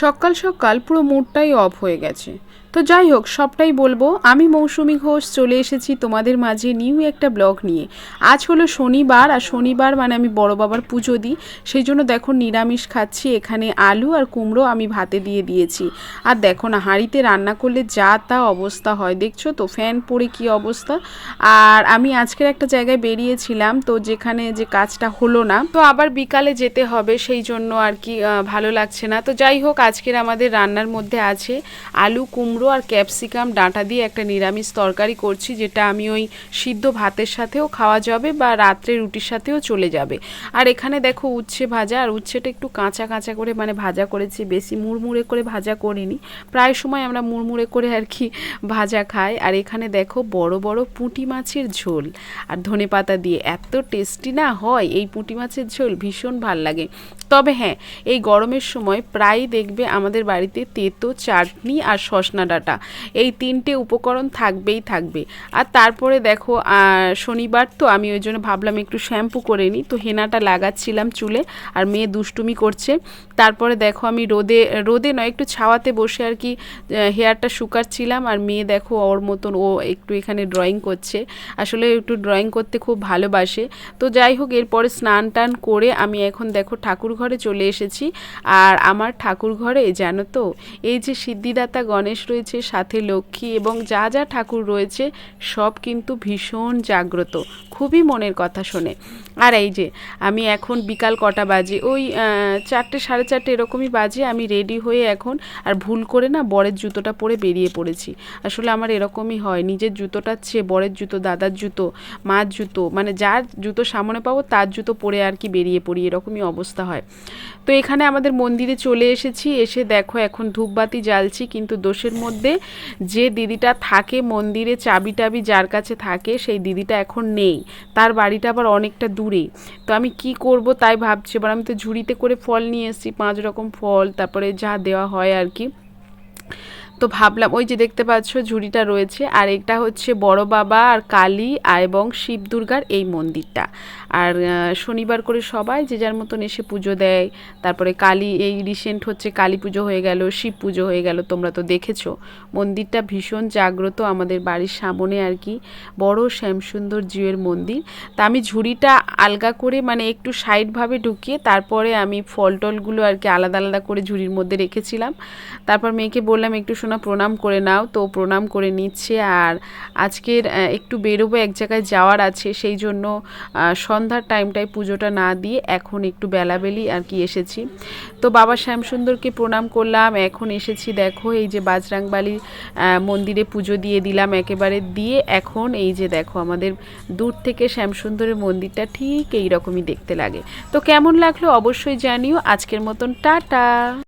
সকাল সকাল পুরো মুডটাই অফ হয়ে গেছে। তো যাই হোক সবটাই বলব। আমি মৌসুমি ঘোষ চলে এসেছি তোমাদের মাঝে নিউ একটা ব্লগ নিয়ে। আজ হলো শনিবার, আর শনিবার মানে আমি বড় বাবার পুজো দিই। সেই জন্য দেখো নিরামিষ খাচ্ছি, এখানে আলু আর কুমড়ো আমি ভাতে দিয়ে দিয়েছি। আর দেখো না, হাঁড়িতে রান্না করলে যা তা অবস্থা হয়, দেখছ তো? ফ্যান পড়ে কি অবস্থা? আর আমি আজকের একটা জায়গায় বেরিয়েছিলাম, তো যেখানে যে কাজটা হলো না। তো আবার বিকালে যেতে হবে, সেই জন্য আর কি ভালো লাগছে না। তো যাই হোক আজকের আমাদের রান্নার মধ্যে আছে আলু, কুমড়ো আর ক্যাপসিকাম ডাঁটা দিয়ে একটা নিরামিষ তরকারি করছি, যেটা আমি ওই সিদ্ধ ভাতের সাথেও খাওয়া যাবে বা রাত্রে রুটির সাথেও চলে যাবে। আর এখানে দেখো উচ্ছে ভাজা, আর উচ্ছেটা একটু কাঁচা কাঁচা করে মানে ভাজা করেছি, বেশি মুড়মুড়ে করে ভাজা করিনি। প্রায় সময় আমরা মুড়মুড়ে করে আর কি ভাজা খাই। আর এখানে দেখো বড় বড় পুঁটি মাছের ঝোল। আর ধনে পাতা দিয়ে এত টেস্টি না হয়, এই পুঁটি মাছের ঝোল ভীষণ ভালো লাগে। তবে হ্যাঁ এই গরমের সময় প্রায়ই দেখবে আমাদের বাড়িতে তেতো, চাটনি আর সসনা ডাঁটা। এই তিনটে উপকরণ থাকবেই থাকবে। আর তারপরে দেখো শনিবার তো আমি ওই জন্য ভাবলাম একটু শ্যাম্পু করে নিই। তো হেনাটা লাগাচ্ছিলাম চুলে আর মেয়ে দুষ্টুমি করছে। তারপরে দেখো আমি রোদে রোদে নয়, একটু ছাওয়াতে বসে আর কি হেয়ারটা শুকাচ্ছিলাম। আর মেয়ে দেখো ওর মতন ও একটু এখানে ড্রয়িং করছে। আসলে একটু ড্রয়িং করতে খুব ভালোবাসে। তো যাই হোক, এরপরে স্নান টান করে আমি এখন দেখো ঠাকুর ঘরে চলে এসেছি। আর আমার ঠাকুর ঘরে জানো তো, এই যে সিদ্ধিদাতা গণেশ রয়েছে, সাথে লক্ষ্মী এবং যা যা ঠাকুর রয়েছে, সব কিন্তু ভীষণ জাগ্রত, খুবই মনের কথা শোনে। আর এই যে, আমি এখন বিকাল কটা বাজে, ওই চারটে, সাড়ে চারটে এরকমই বাজে, আমি রেডি হয়ে এখন, আর ভুল করে না বরের জুতোটা পরে বেরিয়ে পড়েছি। আসলে আমার এরকমই হয়, নিজের জুতোটার চেয়ে বরের জুতো, দাদার জুতো, মার জুতো মানে যার জুতো সামনে পাবো, তার জুতো পরে আর কি বেরিয়ে পড়ি, এরকমই অবস্থা হয়। তো এখানে আমাদের মন্দিরে চলে এসেছি, এসে দেখো এখন ধূপবাতি জ্বালছি, কিন্তু দোষের মধ্যে যে দিদিটা থাকে মন্দিরে, চাবি টাবি যার কাছে থাকে, সেই দিদিটা এখন নেই। তার বাড়িটা আবার অনেকটা দূরে। তো আমি কি করব তাই ভাবছি, এবার আমি তো ঝুড়িতে করে ফল নিয়ে এসেছি, পাঁচ রকম ফল, তারপরে যা দেওয়া হয় আর কি। তো ভাবলাম, ওই যে দেখতে পাচ্ছ ঝুড়িটা রয়েছে, আর এটা হচ্ছে বড় বাবা আর কালী এবং শিব দুর্গার এই মন্দিরটা। আর শনিবার করে সবাই যে যার মতন এসে পুজো দেয়, তারপরে কালী এই রিসেন্ট হচ্ছে কালী পুজো হয়ে গেল, শিব পুজো হয়ে গেল, তোমরা তো দেখেছ। মন্দিরটা ভীষণ জাগ্রত আমাদের বাড়ির সামনে আর কি, বড় শ্যামসুন্দর জিউয়ের মন্দির। তা আমি ঝুড়িটা আলগা করে মানে একটু সাইডভাবে ঢুকিয়ে তারপরে আমি ফল টলগুলো আর কি আলাদা আলাদা করে ঝুড়ির মধ্যে রেখেছিলাম। তারপর মেয়েকে বললাম, একটু শোনা প্রণাম করে নাও। তো প্রণাম করে নিচ্ছে আর আজকের একটু বেরোবো এক জায়গায় যাওয়ার আছে, সেই জন্য সন্ধ্যার টাইমটায় পুজোটা না দিয়ে এখন একটু বেলাবেলি আর কি এসেছি। তো বাবা শ্যামসুন্দরকে প্রণাম করলাম, এখন এসেছি দেখো এই যে বাজরাংবালি মন্দিরে পুজো দিয়ে দিলাম একেবারে দিয়ে এখন এই যে দেখো আমাদের দূর থেকে শ্যামসুন্দরের মন্দিরটা ঠিক এই রকমই দেখতে লাগে। তো কেমন লাগল অবশ্যই জানিও। আজকের মতন টাটা।